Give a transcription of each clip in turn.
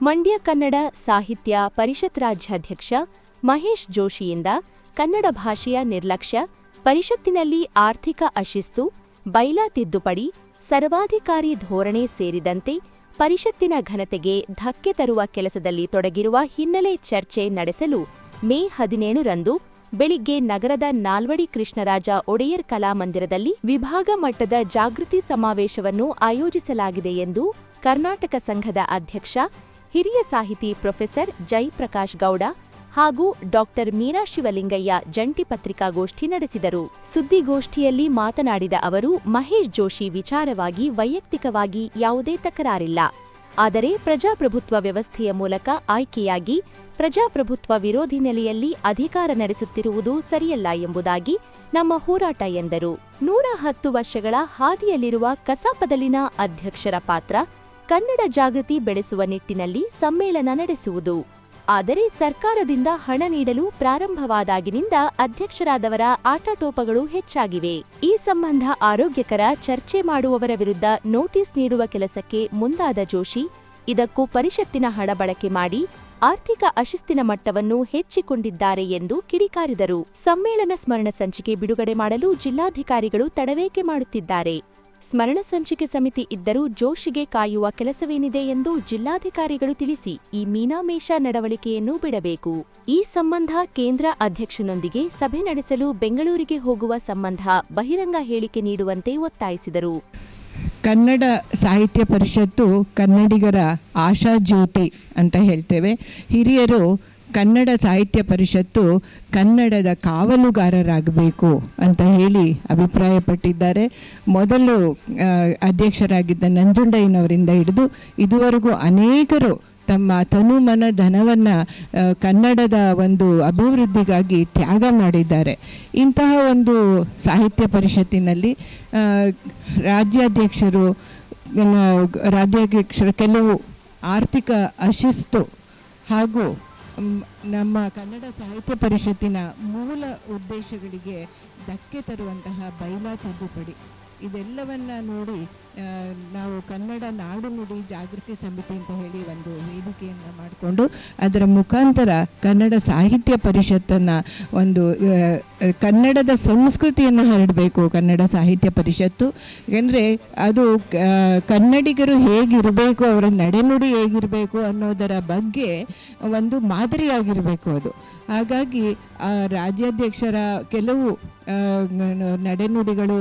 ಮಂಡ್ಯ ಕನ್ನಡ ಸಾಹಿತ್ಯ ಪರಿಷತ್ ರಾಜ್ಯಾಧ್ಯಕ್ಷ ಮಹೇಶ್ ಜೋಶಿಯಿಂದ ಕನ್ನಡ ಭಾಷೆಯ ನಿರ್ಲಕ್ಷ್ಯ, ಪರಿಷತ್ತಿನಲ್ಲಿ ಆರ್ಥಿಕ ಅಶಿಸ್ತು, ಬೈಲಾ ತಿದ್ದುಪಡಿ, ಸರ್ವಾಧಿಕಾರಿ ಧೋರಣೆ ಸೇರಿದಂತೆ ಪರಿಷತ್ತಿನ ಘನತೆಗೆ ಧಕ್ಕೆ ತರುವ ಕೆಲಸದಲ್ಲಿ ತೊಡಗಿರುವ ಹಿನ್ನೆಲೆ ಚರ್ಚೆ ನಡೆಸಲು ಮೇ ಹದಿನೇಳರಂದು ಬೆಳಿಗ್ಗೆ ನಗರದ ನಾಲ್ವಡಿ ಕೃಷ್ಣರಾಜ ಒಡೆಯರ್ ಕಲಾಮಂದಿರದಲ್ಲಿ ವಿಭಾಗ ಮಟ್ಟದ ಜಾಗೃತಿ ಸಮಾವೇಶವನ್ನು ಆಯೋಜಿಸಲಾಗಿದೆ ಎಂದು ಕರ್ನಾಟಕ ಸಂಘದ ಅಧ್ಯಕ್ಷ ಹಿರಿಯ ಸಾಹಿತಿ ಪ್ರೊಫೆಸರ್ ಜೈಪ್ರಕಾಶ್ ಗೌಡ ಹಾಗೂ ಡಾಕ್ಟರ್ ಮೀರಾ ಶಿವಲಿಂಗಯ್ಯ ಜಂಟಿ ಪತ್ರಿಕಾಗೋಷ್ಠಿ ನಡೆಸಿದರು. ಸುದ್ದಿಗೋಷ್ಠಿಯಲ್ಲಿ ಮಾತನಾಡಿದ ಅವರು, ಮಹೇಶ್ ಜೋಶಿ ವಿಚಾರವಾಗಿ ವೈಯಕ್ತಿಕವಾಗಿ ಯಾವುದೇ ತಕರಾರಿಲ್ಲ. ಆದರೆ ಪ್ರಜಾಪ್ರಭುತ್ವ ವ್ಯವಸ್ಥೆಯ ಮೂಲಕ ಆಯ್ಕೆಯಾಗಿ ಪ್ರಜಾಪ್ರಭುತ್ವ ವಿರೋಧಿ ನೆಲೆಯಲ್ಲಿ ಅಧಿಕಾರ ನಡೆಸುತ್ತಿರುವುದು ಸರಿಯಲ್ಲ ಎಂಬುದಾಗಿ ನಮ್ಮ ಹೋರಾಟ ಎಂದರು. ನೂರ ಹತ್ತು ವರ್ಷಗಳ ಹಾದಿಯಲ್ಲಿರುವ ಕಸಾಪದಲ್ಲಿನ ಅಧ್ಯಕ್ಷರ ಪಾತ್ರ ಕನ್ನಡ ಜಾಗೃತಿ ಬೆಳೆಸುವ ನಿಟ್ಟಿನಲ್ಲಿ ಸಮ್ಮೇಳನ ನಡೆಸುವುದು. ಆದರೆ ಸರ್ಕಾರದಿಂದ ಹಣ ನೀಡಲು ಪ್ರಾರಂಭವಾದಾಗಿನಿಂದ ಅಧ್ಯಕ್ಷರಾದವರ ಆಟಾಟೋಪಗಳು ಹೆಚ್ಚಾಗಿವೆ. ಈ ಸಂಬಂಧ ಆರೋಗ್ಯಕರ ಚರ್ಚೆ ಮಾಡುವವರ ವಿರುದ್ಧ ನೋಟಿಸ್ ನೀಡುವ ಕೆಲಸಕ್ಕೆ ಮುಂದಾದ ಜೋಶಿ, ಇದಕ್ಕೂ ಪರಿಷತ್ತಿನ ಹಣ ಬಳಕೆ ಮಾಡಿ ಆರ್ಥಿಕ ಅಶಿಸ್ತಿನ ಮಟ್ಟವನ್ನು ಹೆಚ್ಚಿಕೊಂಡಿದ್ದಾರೆ ಎಂದು ಕಿಡಿಕಾರಿದರು. ಸಮ್ಮೇಳನ ಸ್ಮರಣ ಸಂಚಿಕೆ ಬಿಡುಗಡೆ ಮಾಡಲು ಜಿಲ್ಲಾಧಿಕಾರಿಗಳು ತಡವೇಕೆ ಮಾಡುತ್ತಿದ್ದಾರೆ? ಸ್ಮರಣ ಸಂಚಿಕೆ ಸಮಿತಿ ಇದ್ದರೂ ಜೋಶಿಗೆ ಕಾಯುವ ಕೆಲಸವೇನಿದೆ ಎಂದು ಜಿಲ್ಲಾಧಿಕಾರಿಗಳು ತಿಳಿಸಿ ಈ ಮೀನಾಮೇಷ ನಡವಳಿಕೆಯನ್ನು ಬಿಡಬೇಕು. ಈ ಸಂಬಂಧ ಕೇಂದ್ರ ಅಧ್ಯಕ್ಷನೊಂದಿಗೆ ಸಭೆ ನಡೆಸಲು ಬೆಂಗಳೂರಿಗೆ ಹೋಗುವ ಸಂಬಂಧ ಬಹಿರಂಗ ಹೇಳಿಕೆ ನೀಡುವಂತೆ ಒತ್ತಾಯಿಸಿದರು. ಕನ್ನಡ ಸಾಹಿತ್ಯ ಪರಿಷತ್ತು ಕನ್ನಡಿಗರ ಆಶಾ ಜ್ಯೋತಿ ಅಂತ ಹೇಳ್ತೇವೆ. ಹಿರಿಯರು ಕನ್ನಡ ಸಾಹಿತ್ಯ ಪರಿಷತ್ತು ಕನ್ನಡದ ಕಾವಲುಗಾರರಾಗಬೇಕು ಅಂತ ಹೇಳಿ ಅಭಿಪ್ರಾಯಪಟ್ಟಿದ್ದಾರೆ. ಮೊದಲು ಅಧ್ಯಕ್ಷರಾಗಿದ್ದ ನಂಜುಂಡಯ್ಯನವರಿಂದ ಹಿಡಿದು ಇದುವರೆಗೂ ಅನೇಕರು ತಮ್ಮ ತನುಮನ ಧನವನ್ನು ಕನ್ನಡದ ಒಂದು ಅಭಿವೃದ್ಧಿಗಾಗಿ ತ್ಯಾಗ ಮಾಡಿದ್ದಾರೆ. ಇಂತಹ ಒಂದು ಸಾಹಿತ್ಯ ಪರಿಷತ್ತಿನಲ್ಲಿ ರಾಜ್ಯಾಧ್ಯಕ್ಷರು ರಾಜ್ಯಾಧ್ಯಕ್ಷರ, ಕೆಲವು ಆರ್ಥಿಕ ಅಶಿಸ್ತು ಹಾಗೂ ನಮ್ಮ ಕನ್ನಡ ಸಾಹಿತ್ಯ ಪರಿಷತ್ತಿನ ಮೂಲ ಉದ್ದೇಶಗಳಿಗೆ ಧಕ್ಕೆ ತರುವಂತಹ ಬೈಲಾ ತಿದ್ದುಪಡಿ. ಇದೆಲ್ಲವನ್ನ ನೋಡಿ ನಾವು ಕನ್ನಡ ನಾಡು ನುಡಿ ಜಾಗೃತಿ ಸಮಿತಿ ಅಂತ ಹೇಳಿ ಒಂದು ವೇದಿಕೆಯನ್ನು ಮಾಡಿಕೊಂಡು, ಅದರ ಮುಖಾಂತರ ಕನ್ನಡ ಸಾಹಿತ್ಯ ಪರಿಷತ್ತನ್ನು ಒಂದು ಕನ್ನಡದ ಸಂಸ್ಕೃತಿಯನ್ನು ಹರಡಬೇಕು ಕನ್ನಡ ಸಾಹಿತ್ಯ ಪರಿಷತ್ತು. ಏಕೆಂದರೆ ಅದು ಕನ್ನಡಿಗರು ಹೇಗಿರಬೇಕು, ಅವರ ನಡೆನುಡಿ ಹೇಗಿರಬೇಕು ಅನ್ನೋದರ ಬಗ್ಗೆ ಒಂದು ಮಾದರಿಯಾಗಿರಬೇಕು ಅದು. ಹಾಗಾಗಿ ರಾಜ್ಯಾಧ್ಯಕ್ಷರ ಕೆಲವು ನಡೆನುಡಿಗಳು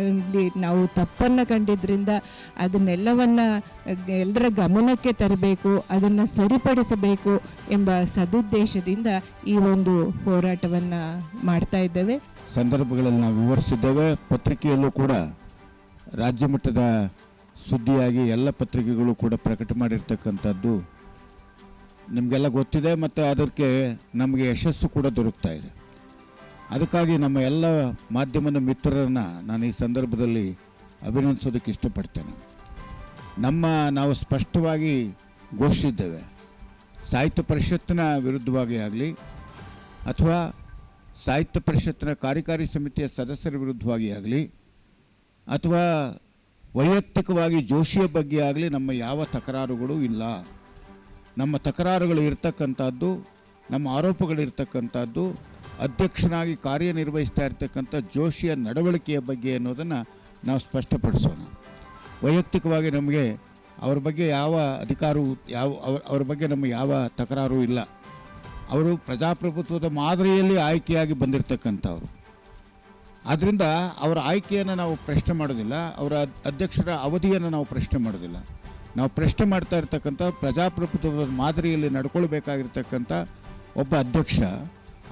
ಅಲ್ಲಿ ನಾವು ತಪ್ಪನ್ನು ಕಂಡಿದ್ದರಿಂದ ಅದನ್ನೆಲ್ಲವನ್ನ ಎಲ್ಲರ ಗಮನಕ್ಕೆ ತರಬೇಕು, ಅದನ್ನು ಸರಿಪಡಿಸಬೇಕು ಎಂಬ ಸದುದ್ದೇಶದಿಂದ ಈ ಒಂದು ಹೋರಾಟವನ್ನು ಮಾಡ್ತಾ ಇದ್ದೇವೆ. ಸಂದರ್ಭಗಳಲ್ಲಿ ನಾವು ವಿವರಿಸಿದ್ದೇವೆ, ಪತ್ರಿಕೆಯಲ್ಲೂ ಕೂಡ ರಾಜ್ಯ ಮಟ್ಟದ ಸುದ್ದಿಯಾಗಿ ಎಲ್ಲ ಪತ್ರಿಕೆಗಳು ಕೂಡ ಪ್ರಕಟ ಮಾಡಿರ್ತಕ್ಕಂಥದ್ದು ನಿಮಗೆಲ್ಲ ಗೊತ್ತಿದೆ, ಮತ್ತು ಅದಕ್ಕೆ ನಮಗೆ ಯಶಸ್ಸು ಕೂಡ ದೊರಕ್ತಾ ಇದೆ. ಅದಕ್ಕಾಗಿ ನಮ್ಮ ಎಲ್ಲ ಮಾಧ್ಯಮದ ಮಿತ್ರರನ್ನು ನಾನು ಈ ಸಂದರ್ಭದಲ್ಲಿ ಅಭಿನಂದಿಸೋದಕ್ಕೆ ಇಷ್ಟಪಡ್ತೇನೆ. ನಮ್ಮ ನಾವು ಸ್ಪಷ್ಟವಾಗಿ ಘೋಷಿಸಿದ್ದೇವೆ. ಸಾಹಿತ್ಯ ಪರಿಷತ್ತಿನ ವಿರುದ್ಧವಾಗಿ ಆಗಲಿ ಅಥವಾ ಸಾಹಿತ್ಯ ಪರಿಷತ್ತಿನ ಕಾರ್ಯಕಾರಿ ಸಮಿತಿಯ ಸದಸ್ಯರ ವಿರುದ್ಧವಾಗಿ ಆಗಲಿ ಅಥವಾ ವೈಯಕ್ತಿಕವಾಗಿ ಜೋಶಿಯ ಬಗ್ಗೆ ಆಗಲಿ ನಮ್ಮ ಯಾವ ತಕರಾರುಗಳು ಇಲ್ಲ. ನಮ್ಮ ತಕರಾರುಗಳು ಇರ್ತಕ್ಕಂಥದ್ದು, ನಮ್ಮ ಆರೋಪಗಳು ಇರ್ತಕ್ಕಂಥದ್ದು ಅಧ್ಯಕ್ಷನಾಗಿ ಕಾರ್ಯನಿರ್ವಹಿಸ್ತಾ ಇರ್ತಕ್ಕಂಥ ಜೋಶಿಯ ನಡವಳಿಕೆಯ ಬಗ್ಗೆ ಅನ್ನೋದನ್ನು ನಾವು ಸ್ಪಷ್ಟಪಡಿಸೋಣ. ವೈಯಕ್ತಿಕವಾಗಿ ನಮಗೆ ಅವ್ರ ಬಗ್ಗೆ ಯಾವ ಅಧಿಕಾರವೂ, ಯಾವ, ಅವ್ರ ಅವ್ರ ಬಗ್ಗೆ ನಮಗೆ ಯಾವ ತಕರಾರು ಇಲ್ಲ. ಅವರು ಪ್ರಜಾಪ್ರಭುತ್ವದ ಮಾದರಿಯಲ್ಲಿ ಆಯ್ಕೆಯಾಗಿ ಬಂದಿರತಕ್ಕಂಥವ್ರು. ಆದ್ದರಿಂದ ಅವರ ಆಯ್ಕೆಯನ್ನು ನಾವು ಪ್ರಶ್ನೆ ಮಾಡೋದಿಲ್ಲ, ಅವರ ಅಧ್ಯಕ್ಷರ ಅವಧಿಯನ್ನು ನಾವು ಪ್ರಶ್ನೆ ಮಾಡೋದಿಲ್ಲ. ನಾವು ಪ್ರಶ್ನೆ ಮಾಡ್ತಾ ಇರ್ತಕ್ಕಂಥ ಪ್ರಜಾಪ್ರಭುತ್ವದ ಮಾದರಿಯಲ್ಲಿ ನಡ್ಕೊಳ್ಬೇಕಾಗಿರ್ತಕ್ಕಂಥ ಒಬ್ಬ ಅಧ್ಯಕ್ಷ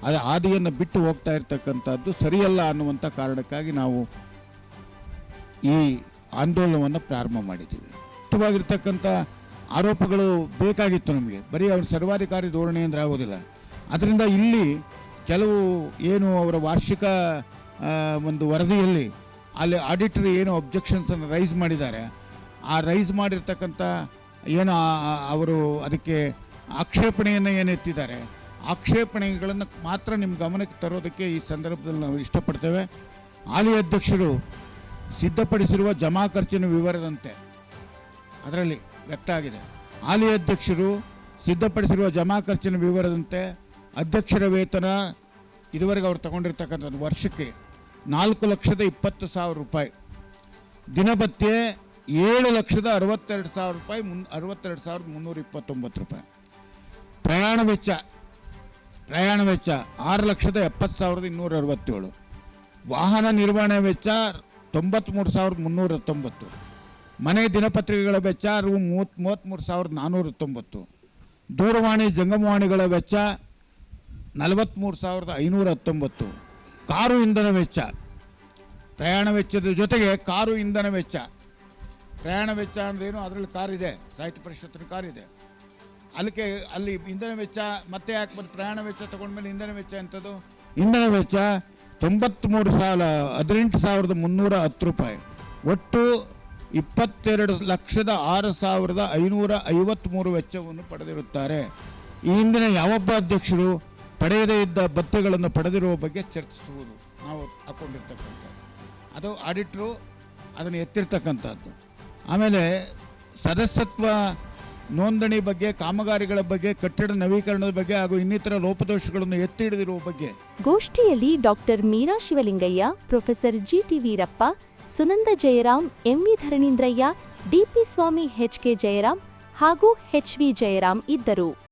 ಅದು ಹಾದಿಯನ್ನು ಬಿಟ್ಟು ಹೋಗ್ತಾ ಇರ್ತಕ್ಕಂಥದ್ದು ಸರಿಯಲ್ಲ ಅನ್ನುವಂಥ ಕಾರಣಕ್ಕಾಗಿ ನಾವು ಈ ಆಂದೋಲನವನ್ನು ಪ್ರಾರಂಭ ಮಾಡಿದ್ದೀವಿ. ಮುಖ್ಯವಾಗಿರ್ತಕ್ಕಂಥ ಆರೋಪಗಳು ಬೇಕಾಗಿತ್ತು ನಮಗೆ. ಬರೀ ಅವ್ರ ಸರ್ವಾಧಿಕಾರಿ ಧೋರಣೆ ಅಂದರೆ ಆಗೋದಿಲ್ಲ. ಅದರಿಂದ ಇಲ್ಲಿ ಕೆಲವು ಏನು ಅವರ ವಾರ್ಷಿಕ ಒಂದು ವರದಿಯಲ್ಲಿ ಅಲ್ಲಿ ಆಡಿಟರ್ ಏನು ಅಬ್ಜೆಕ್ಷನ್ಸನ್ನು ರೈಸ್ ಮಾಡಿದ್ದಾರೆ. ಆ ರೈಸ್ ಮಾಡಿರ್ತಕ್ಕಂಥ ಏನು ಅವರು ಅದಕ್ಕೆ ಆಕ್ಷೇಪಣೆಯನ್ನು ಏನು ಎತ್ತಿದ್ದಾರೆ? ಆಕ್ಷೇಪಣೆಗಳನ್ನು ಮಾತ್ರ ನಿಮ್ಮ ಗಮನಕ್ಕೆ ತರೋದಕ್ಕೆ ಈ ಸಂದರ್ಭದಲ್ಲಿ ನಾವು ಇಷ್ಟಪಡ್ತೇವೆ. ಹಾಲಿ ಅಧ್ಯಕ್ಷರು ಸಿದ್ಧಪಡಿಸಿರುವ ಜಮಾ ಖರ್ಚಿನ ವಿವರದಂತೆ ಅದರಲ್ಲಿ ವ್ಯಕ್ತ ಆಗಿದೆ. ಹಾಲಿ ಅಧ್ಯಕ್ಷರು ಸಿದ್ಧಪಡಿಸಿರುವ ಜಮಾ ಖರ್ಚಿನ ವಿವರದಂತೆ ಅಧ್ಯಕ್ಷರ ವೇತನ ಇದುವರೆಗೆ ಅವ್ರು ತಗೊಂಡಿರ್ತಕ್ಕಂಥದ್ದು ವರ್ಷಕ್ಕೆ ನಾಲ್ಕು ಲಕ್ಷದ ಇಪ್ಪತ್ತು ಸಾವಿರ ರೂಪಾಯಿ. ದಿನಭತ್ಯೆ ಏಳು ಲಕ್ಷದ ಅರವತ್ತೆರಡು ಸಾವಿರ ರೂಪಾಯಿ, ಮುನ್ ಅರವತ್ತೆರಡು ಸಾವಿರದ ಮುನ್ನೂರ ಇಪ್ಪತ್ತೊಂಬತ್ತು ರೂಪಾಯಿ. ಪ್ರಯಾಣ ವೆಚ್ಚ ಪ್ರಯಾಣ ವೆಚ್ಚ ಆರು ಲಕ್ಷದ ಎಪ್ಪತ್ತು ಸಾವಿರದ ಇನ್ನೂರ ಅರವತ್ತೇಳು. ವಾಹನ ನಿರ್ವಹಣೆ ವೆಚ್ಚ ತೊಂಬತ್ತ್ಮೂರು ಸಾವಿರದ ಮುನ್ನೂರ ಹತ್ತೊಂಬತ್ತು ಮನೆ ದಿನಪತ್ರಿಕೆಗಳ ವೆಚ್ಚ ರು ಮೂವತ್ತು ಮೂವತ್ತ್ಮೂರು ಸಾವಿರದ ನಾನ್ನೂರ ಹತ್ತೊಂಬತ್ತು ದೂರವಾಣಿ ಜಂಗಮವಾಣಿಗಳ ವೆಚ್ಚ ನಲವತ್ತ್ಮೂರು ಸಾವಿರದ ಐನೂರ ಹತ್ತೊಂಬತ್ತು ಕಾರು ಇಂಧನ ವೆಚ್ಚ. ಪ್ರಯಾಣ ವೆಚ್ಚದ ಜೊತೆಗೆ ಕಾರು ಇಂಧನ ವೆಚ್ಚ. ಪ್ರಯಾಣ ವೆಚ್ಚ ಅಂದ್ರೇನು? ಅದರಲ್ಲಿ ಕಾರಿದೆ. ಸಾಹಿತ್ಯ ಪರಿಷತ್ತಿನ ಕಾರಿದೆ. ಅದಕ್ಕೆ ಅಲ್ಲಿ ಇಂಧನ ವೆಚ್ಚ, ಮತ್ತೆ ಯಾಕೆ ಬಂದು ಪ್ರಯಾಣ ವೆಚ್ಚ ತಗೊಂಡ್ಮೇಲೆ ಇಂಧನ ವೆಚ್ಚ ಎಂಥದ್ದು ಇಂಧನ ವೆಚ್ಚ ತೊಂಬತ್ತ್ಮೂರು ಸಾಲ, ಹದಿನೆಂಟು ಸಾವಿರದ ಮುನ್ನೂರ ಹತ್ತು ರೂಪಾಯಿ. ಒಟ್ಟು ಇಪ್ಪತ್ತೆರಡು ಲಕ್ಷದ ಆರು ಸಾವಿರದ ಐನೂರ ಐವತ್ತ್ಮೂರು ವೆಚ್ಚವನ್ನು ಪಡೆದಿರುತ್ತಾರೆ. ಈ ಹಿಂದಿನ ಯಾವೊಬ್ಬ ಅಧ್ಯಕ್ಷರು ಪಡೆಯದೇ ಇದ್ದ ಭತ್ಯೆಗಳನ್ನು ಪಡೆದಿರುವ ಬಗ್ಗೆ ಚರ್ಚಿಸುವುದು ನಾವು ಹಾಕ್ಕೊಂಡಿರ್ತಕ್ಕಂಥದ್ದು ಅದು ಆಡಿಟ್ರು ಅದನ್ನು ಎತ್ತಿರ್ತಕ್ಕಂಥದ್ದು. ಆಮೇಲೆ ಸದಸ್ಯತ್ವ ನೋಂದಣಿ ಬಗ್ಗೆ, ಕಾಮಗಾರಿಗಳ ಬಗ್ಗೆ, ಕಟ್ಟಡ ನವೀಕರಣದ ಬಗ್ಗೆ ಹಾಗೂ ಇನ್ನಿತರ ಲೋಪದೋಷಗಳನ್ನು ಎತ್ತಿ ಹಿಡಿದಿರುವ ಬಗ್ಗೆ. ಗೋಷ್ಠಿಯಲ್ಲಿ doctor Meera Shivalingaiah, professor GT Veerappa Sunanda Jayaram, MV Dharanindraiah, DP Swamy HK Jayaram ಹಾಗೂ ಎಚ್ವಿ ಜಯರಾಮ್ ಇದ್ದರು.